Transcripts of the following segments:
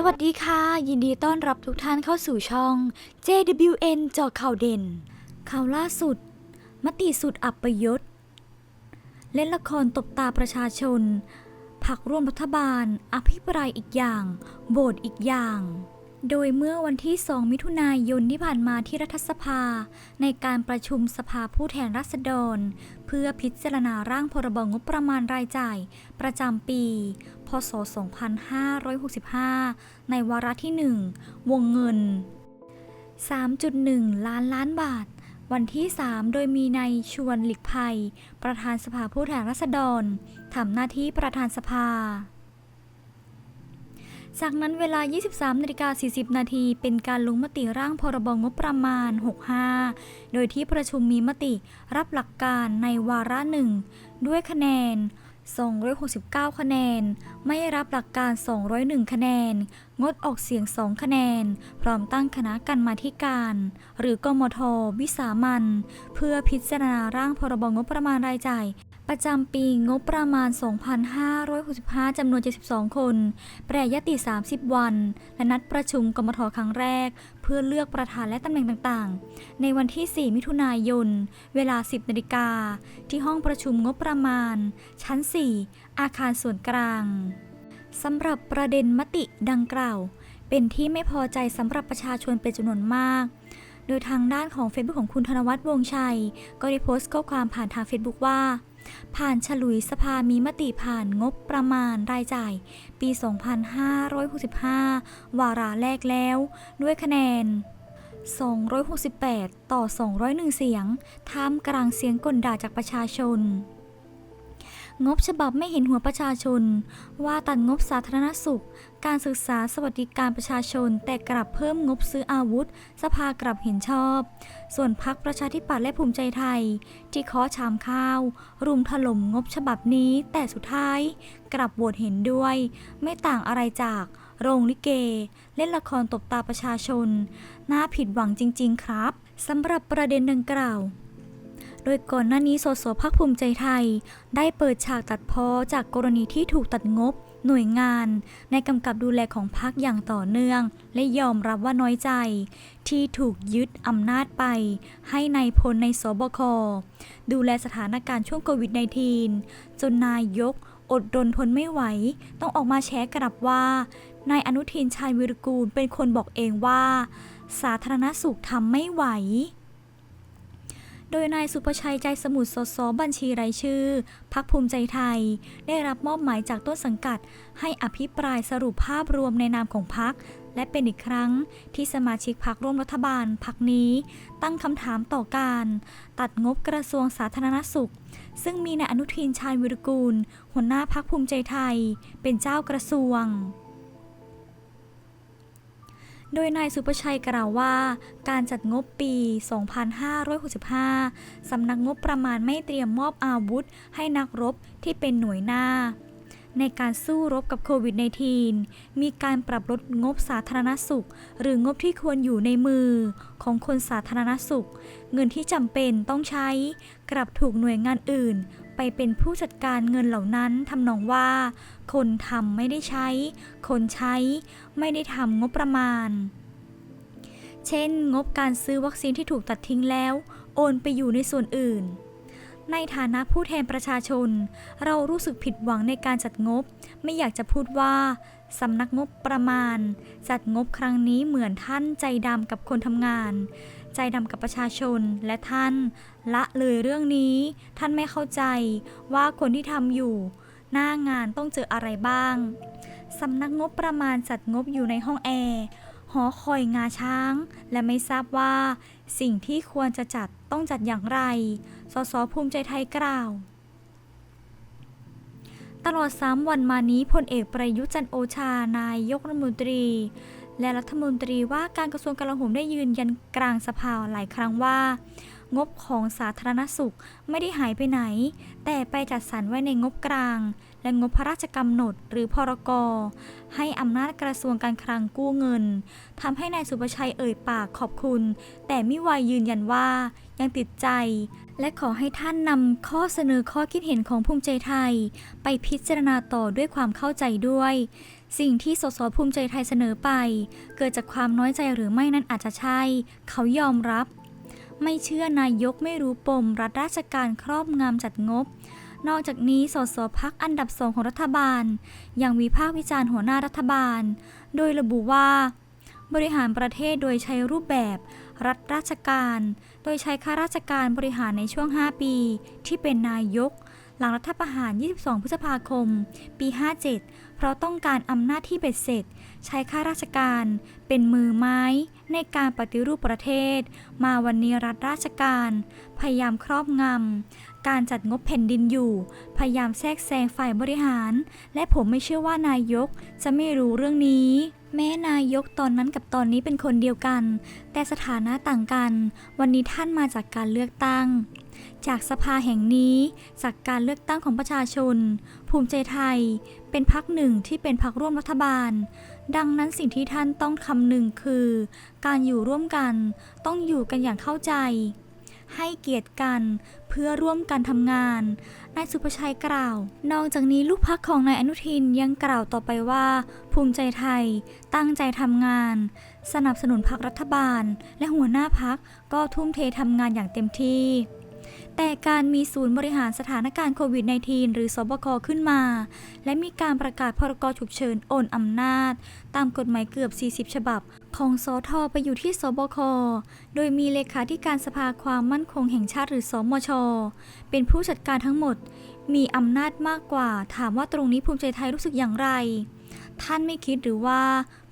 สวัสดีค่ะ ยินดีต้อนรับทุกท่านเข้าสู่ช่อง JWN จอข่าวเด่น ข่าวล่าสุด มติสุดอับประยศ เล่นละครตบตาประชาชน ผักร่วมรัฐบาล อภิปรายอีกอย่างโหวตอีกอย่าง โดยเมื่อวันที่ 2 มิถุนายนที่ผ่านมาที่รัฐสภา ในการประชุมสภาผู้แทนราษฎร เพื่อพิจารณาร่างพรบงบประมาณรายจ่าย ประจำปี พศ 2565 ในวาระที่ 1 วงเงิน 3.1 ล้านล้านบาท วันที่ 3 โดยมีนายชวนหลีกภัย ประธานสภาผู้แทนราษฎรทำหน้าที่ประธานสภา จากนั้นเวลา 23นาฬิกา40 นาทีเป็นการลงมติร่างพรบงบประมาณ 65 โดยที่ประชุมมีมติรับหลักการในวาระหนึ่งด้วยคะแนน 269 คะแนน ไม่รับหลักการ 201 คะแนน งดออกเสียง 2 คะแนน พร้อมตั้งคณะกรรมาธิการ หรือกมท วิสามันเพื่อพิจารณาร่างพรบงบประมาณรายจ่าย ประจำปีงบประมาณ 2565 จำนวน 72 คน แปรยติ 30 วัน และนัดประชุมกมทครั้งแรก เพื่อเลือกประธานและตำแหน่งต่างๆ ในวันที่ 4 มิถุนายน เวลา 10 นาฬิกา ที่ห้องประชุมงบประมาณ ชั้น 4 อาคารส่วนกลางสำหรับประเด็นมติดังกล่าว เป็นที่ไม่พอใจสำหรับประชาชนเป็นจำนวนมากโดยทางด้านของ Facebook ของคุณธนวัฒน์วงชัย ก็ได้โพสต์ข้อความผ่านทาง Facebook ว่า ผ่านฉลุยสภามีมติผ่านงบประมาณรายจ่าย ปี 2565 วาระแรกแล้ว ด้วยคะแนน 268 ต่อ 201 เสียง ท่ามกลางเสียงกลด่าจากประชาชน งบฉบับไม่เห็นหัวประชาชน ว่าตัดงบสาธารณสุข การศึกษาสวัสดิการประชาชน แต่กลับเพิ่มงบซื้ออาวุธ สภากลับเห็นชอบ ส่วนพักประชาธิปัตย์และภูมิใจไทย ที่เคาะชามข้าว รุมถล่มงบฉบับนี้ แต่สุดท้าย กลับโหวตเห็นด้วย ไม่ต่างอะไรจากโรงลิเก เล่นละครตบตาประชาชน น่าผิดหวังจริง ๆ ครับสำหรับประเด็นดังกล่าว โดยก่อนหน้านี้สสพักภูมิใจไทย ได้เปิดฉากตัดพ้อจากกรณีที่ถูกตัดงบ หน่วยงาน ในกำกับดูแลของพักอย่างต่อเนื่อง และยอมรับว่าน้อยใจ ที่ถูกยึดอำนาจไป ให้ในายพลในสบค ดูแลสถานการณ์ช่วงโควิด -19 จนนายกอดรนทนไม่ไหว ต้องออกมาแฉกลับว่านายอนุทินชาญวิรกูลเป็นคนบอกเองว่า สาธารณสุขทำไม่ไหว โดยนายสุประชัยใจสมุทรสสบัญชีรายชื่อ พักภูมิใจไทย ได้รับมอบหมายจากต้นสังกัด ให้อภิปรายสรุปภาพรวมในนามของพัก และเป็นอีกครั้งที่สมาชิกพักร่วมรัฐบาลพักนี้ ตั้งคำถามต่อการ ตัดงบกระทรวงสาธารณสุข ซึ่งมีนายอนุทินชาญวิรกูล หัวหน้าพักภูมิใจไทย เป็นเจ้ากระทรวง โดยนายสุประชัยกล่าวว่า การจัดงบปี 2565 สำนักงบประมาณไม่เตรียมมอบอาวุธ ให้นักรบที่เป็นหน่วยหน้า ในการสู้รบกับโควิด -19 มีการปรับลดงบสาธารณสุข หรืองบที่ควรอยู่ในมือของคนสาธารณสุข เงินที่จำเป็นต้องใช้กลับถูกหน่วยงานอื่น ไปเป็นผู้จัดการเงินเหล่านั้นทำนองว่า คนทำไม่ได้ใช้ คนใช้ไม่ได้ทำงบประมาณ เช่น งบการซื้อวัคซีนที่ถูกตัดทิ้งแล้ว โอนไปอยู่ในส่วนอื่น ในฐานะผู้แทนประชาชน เรารู้สึกผิดหวังในการจัดงบ ไม่อยากจะพูดว่าสำนักงบประมาณ จัดงบครั้งนี้เหมือนท่านใจดำกับคนทำงาน ใจดำกับประชาชนและท่านละเลยเรื่องนี้ ท่านไม่เข้าใจว่าคนที่ทำอยู่ หน้างานต้องเจออะไรบ้างสำนักงบประมาณจัดงบอยู่ในห้องแอร์หอคอยงาช้าง และไม่ทราบว่า สิ่งที่ควรจะจัดต้องจัดอย่างไร สสภูมิใจไทยกล่าว ตลอด3วันมานี้พลเอกประยุจันโอชานายกรัฐมนตรี และรัฐมนตรีว่าการกระทรวงกลาโหมได้ยืนยันกลางสภาหลายครั้งว่า งบของสาธารณสุขไม่ได้หายไปไหน แต่ไปจัดสรรไว้ในงบกลาง และงบพระราชกำหนดหรือพรกให้อำนาจกระทรวงการคลังกู้เงินทำให้นายสุประชัยเอ่ยปากขอบคุณ แต่ไมิวายยืนยันว่ายังติดใจ และขอให้ท่านนำข้อเสนอข้อคิดเห็นของภูมิใจไทย ไปพิจารณาต่อด้วยความเข้าใจด้วย สิ่งที่สสภูมิใจไทยเสนอไป เกิดจากความน้อยใจหรือไม่นั้นอาจจะใช่ เขายอมรับ ไม่เชื่อนายกไม่รู้ปม รัฐราชการครอบงำจัดงบ นอกจากนี้สสพักอันดับสองของรัฐบาล ยังวิพากษ์วิจารณ์หัวหน้ารัฐบาล โดยระบุว่า บริหารประเทศโดยใช้รูปแบบ รัฐราชการ โดยใช้ข้าราชการบริหารในช่วง 5 ปี ที่เป็นนายก หลังรัฐประหาร 22 พฤษภาคม ปี 57 เพราะต้องการอำนาจที่เบ็ดเสร็จ ใช้ข้าราชการเป็นมือไม้ในการปฏิรูปประเทศ มาวันนี้รัฐราชการ พยายามครอบงำ การจัดงบแผ่นดินอยู่ พยายามแทรกแซงฝ่ายบริหาร และผมไม่เชื่อว่านายกจะไม่รู้เรื่องนี้แม้นายกตอนนั้นกับตอนนี้เป็นคนเดียวกัน แต่สถานะต่างกัน วันนี้ท่านมาจากการเลือกตั้ง จากสภาแห่งนี้จากการเลือกตั้งของประชาชน ภูมิใจไทย เป็นพักหนึ่งที่เป็นพักร่วมรัฐบาล ดังนั้นสิ่งที่ท่านต้องคำนึงคือ การอยู่ร่วมกันต้องอยู่กันอย่างเข้าใจ ให้เกียรติกันเพื่อร่วมกันทำงานนายสุภชัยกล่าว นอกจากนี้ลูกพักของนายอนุทินยังกล่าวต่อไปว่า ภูมิใจไทย ตั้งใจทำงาน สนับสนุนพักรัฐบาล และหัวหน้าพักก็ทุ่มเททำงานอย่างเต็มที่ แต่การมีศูนย์บริหารสถานการณ์โควิด -19 หรือสบคขึ้นมา และมีการประกาศพรกฉุกเฉินโอนอำนาจ ตามกฎหมายเกือบ 40 ฉบับ ของสอทอไปอยู่ที่สบค โดยมีเลขาธิการสภาความมั่นคงแห่งชาติหรือสมช เป็นผู้จัดการทั้งหมด มีอำนาจมากกว่า ถามว่าตรงนี้ภูมิใจไทยรู้สึกอย่างไร ท่านไม่คิดหรือว่า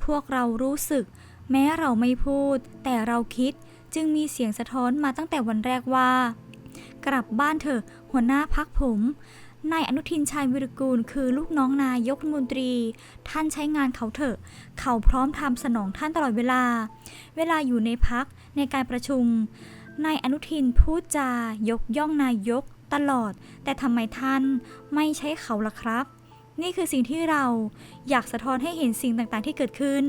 พวกเรารู้สึก แม้เราไม่พูด แต่เราคิดจึงมีเสียงสะท้อนมาตั้งแต่วันแรกว่า กลับบ้านเถอะหัวหน้าพักผม นายอนุทินชาญวิรกูลคือลูกน้องนายกรัฐมนตรี ท่านใช้งานเขาเถอะ เขาพร้อมทำสนองท่านตลอดเวลา เวลาอยู่ในพักในการประชุม นายอนุทินพูดจายกย่องนายกตลอด แต่ทำไมท่านไม่ใช้เขาล่ะครับ นี่คือสิ่งที่เราอยากสะท้อนให้เห็นสิ่งต่างๆที่เกิดขึ้น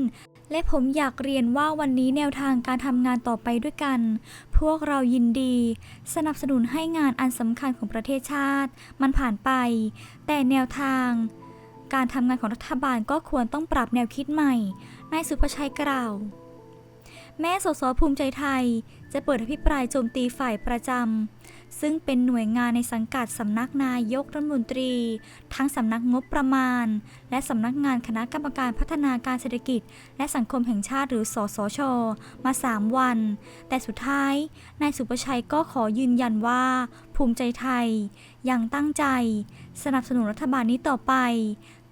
และผมอยากเรียนว่าวันนี้แนวทางการทำงานต่อไปด้วยกัน พวกเรายินดี สนับสนุนให้งานอันสำคัญของประเทศชาติ มันผ่านไป แต่แนวทาง การทำงานของรัฐบาลก็ควรต้องปรับแนวคิดใหม่ นายสุภชัยกล่าว แม้สสภูมิใจไทย จะเปิดอภิปรายโจมตีฝ่ายประจำ ซึ่งเป็นหน่วยงานในสังกัดสำนักนายกรัฐมนตรี ทั้งสำนักงบประมาณ และสำนักงานคณะกรรมการพัฒนาการเศรษฐกิจ และสังคมแห่งชาติหรือสสช มา 3 วัน แต่สุดท้ายนายสุประชัยก็ขอยืนยันว่า ภูมิใจไทย ยังตั้งใจ สนับสนุนรัฐบาลนี้ต่อไป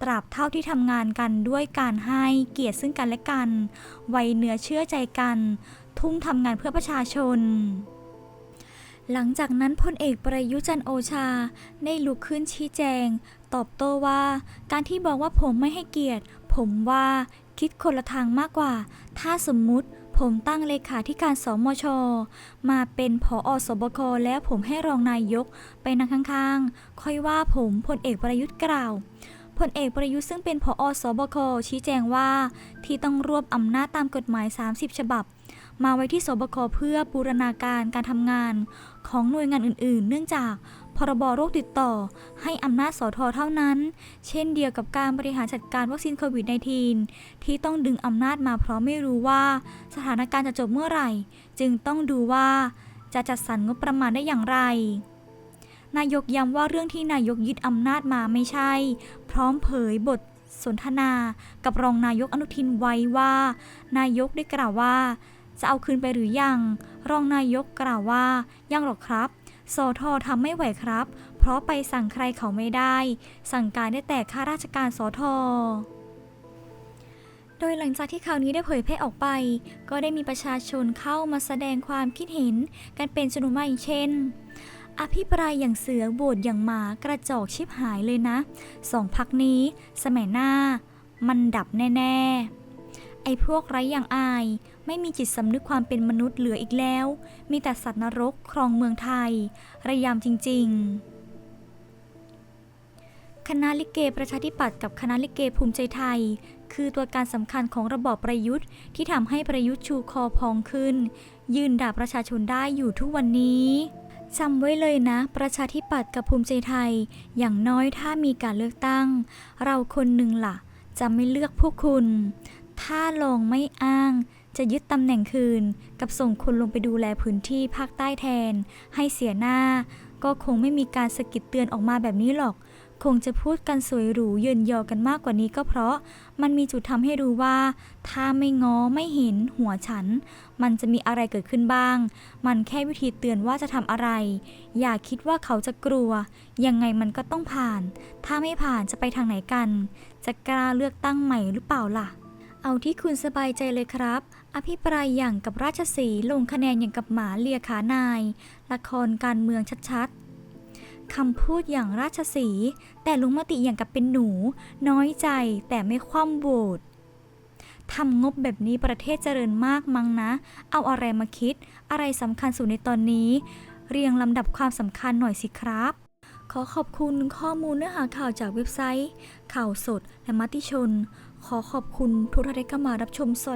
ตราบเท่าที่ทำงานกันด้วยการให้เกียรติซึ่งกันและกัน ไว้เนื้อเชื่อใจกัน ทุ่มทำงานเพื่อประชาชน หลังจากนั้นพลเอกประยุจันโอชา ได้ลุกขึ้นชี้แจง ตอบโต้ว่า การที่บอกว่าผมไม่ให้เกียรติ ผมว่าคิดคนละทางมากกว่า ถ้าสมมุติผมตั้งเลขาธิการสมช มาเป็นผออสบคแล้วผมให้รองนายกไปนั่งข้างๆ ค่อยว่าผมพลเอกประยุทธ์กล่าวพลเอกประยุทธ์ซึ่งเป็นผออสบคชี้แจงว่า ที่ต้องรวบอำนาจตามกฎหมาย 30 ฉบับ มาไว้ที่สบคเพื่อบูรณาการการทำงานของหน่วยงานอื่นๆ เนื่องจากพรบโรคติดต่อ ให้อำนาจสอทอเท่านั้น เช่นเดียวกับการบริหารจัดการวัคซีนโควิด -19 ที่ต้องดึงอำนาจมาเพราะไม่รู้ว่า สถานการณ์จะจบเมื่อไหร่ จึงต้องดูว่าจะจัดสรรงบประมาณได้อย่างไร นายกย้ำว่าเรื่องที่นายกยึดอำนาจมาไม่ใช่ พร้อมเผยบทสนทนากับรองนายกอนุทินไว้ว่า นายกได้กล่าวว่า จะเอาคืนไปหรือยัง รองนายกกล่าวว่า ยังหรอกครับสอทอทำไม่ไหวครับ เพราะไปสั่งใครเขาไม่ได้ สั่งการได้แต่ข้าราชการสอทอโดยหลังจากที่ข่าวนี้ได้เผยแพร่ออกไป ก็ได้มีประชาชนเข้ามาแสดงความคิดเห็นกันเป็นจำนวนมากอย่างเช่น อภิปรายอย่างเสือโบดอย่างหมากระจอกชิบหายเลยนะ สองพักนี้สมัยหน้า มันดับแน่ ๆ ไอ้พวกไร้อย่างอาย ไม่มีจิตสำนึกความเป็นมนุษย์เหลืออีกแล้ว มีแต่สัตว์นรกครองเมืองไทย ระยำจริง ๆ คณะลิเกประชาธิปัตย์กับคณะลิเกภูมิใจไทย คือตัวการสำคัญของระบอบประยุทธ์ที่ทำให้ประยุทธ์ชูคอพองขึ้น ยืนด่าประชาชนได้อยู่ทุกวันนี้จำไว้เลยนะ ประชาธิปัตย์กับภูมิใจไทย อย่างน้อยถ้ามีการเลือกตั้ง เราคนหนึ่งล่ะ จะไม่เลือกพวกคุณ ถ้าลองไม่อ้าง จะยึดตำแหน่งคืน กับส่งคนลงไปดูแลพื้นที่ภาคใต้แทน ให้เสียหน้า ก็คงไม่มีการสะกิดเตือนออกมาแบบนี้หรอก คงจะพูดกันสวยหรูเยินยอกันมากกว่านี้ก็เพราะ มันมีจุดทำให้รู้ว่า ถ้าไม่ง้อไม่เห็นหัวฉัน มันจะมีอะไรเกิดขึ้นบ้าง มันแค่วิธีเตือนว่าจะทำอะไร อย่าคิดว่าเขาจะกลัว ยังไงมันก็ต้องผ่าน ถ้าไม่ผ่านจะไปทางไหนกัน จะกล้าเลือกตั้งใหม่หรือเปล่าล่ะ เอาที่คุณสบายใจเลยครับ อภิปรายอย่างกับราชสีลงคะแนนอย่างกับหมาเลียขานาย ละครการเมืองชัดๆ คำพูดอย่างราชสี แต่ลงมติอย่างกับเป็นหนู น้อยใจแต่ไม่คว่ำโหวตทำงบแบบนี้ประเทศเจริญมากมั้งนะ เอาอะไรมาคิด อะไรสำคัญสุดในตอนนี้ เรียงลำดับความสำคัญหน่อยสิครับ ขอขอบคุณข้อมูลเนื้อหาข่าวจากเว็บไซต์ ข่าวสดและมติชน ขอขอบคุณทุกท่านที่เข้ามารับชมสด